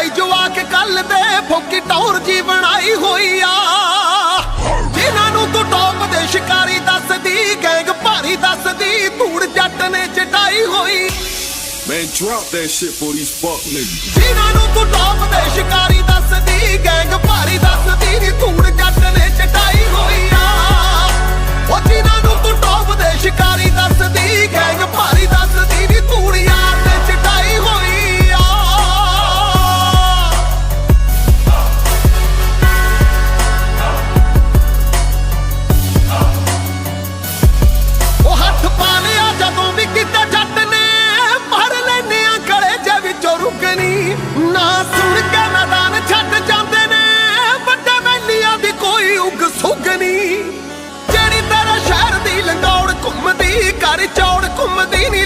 ਬਈ ਜਵਾਕ ਕੱਲ ਦੇ ਫੋਕੀ ਟੌਰ ਜੀ ਬਣਾਈ ਹੋਈ ਆ ਜਿਨ੍ਹਾਂ ਨੂੰ ਤੂੰ ਟੌਪ ਦੇ ਸ਼ਿਕਾਰੀ ਦੱਸਦੀ ਗੈਂਗ ਭਾਰੀ ਦੱਸਦੀ ਧੂੜ ਜੱਟ ਨੇ ਚਟਾਈ ਹੋਈ Man, drop that shit for these fuck niggas. ਜਿਨ੍ਹਾਂ ਨੂੰ ਤੂੰ ਟੌਪ ਦੇ ਸ਼ਿਕਾਰੀ ਦੱਸਦੀ ਗੈਂਗ ਸੁਣ ਕੇ ਮੈਦਾਨ ਛੱਡ ਜਾਂਦੇ ਨੇ। ਵੱਡੇ ਵੈਲੀਆਂ ਦੀ ਕੋਈ ਉਗ ਸੁਗ ਨਹੀਂ। ਜਿਹੜੀ ਤੇਰਾ ਸ਼ਹਿਰ ਦੀ ਲੰਡੌੜ ਘੁੰਮਦੀ ਕਰ ਚੌੜ ਘੁੰਮਦੀ ਨਹੀਂ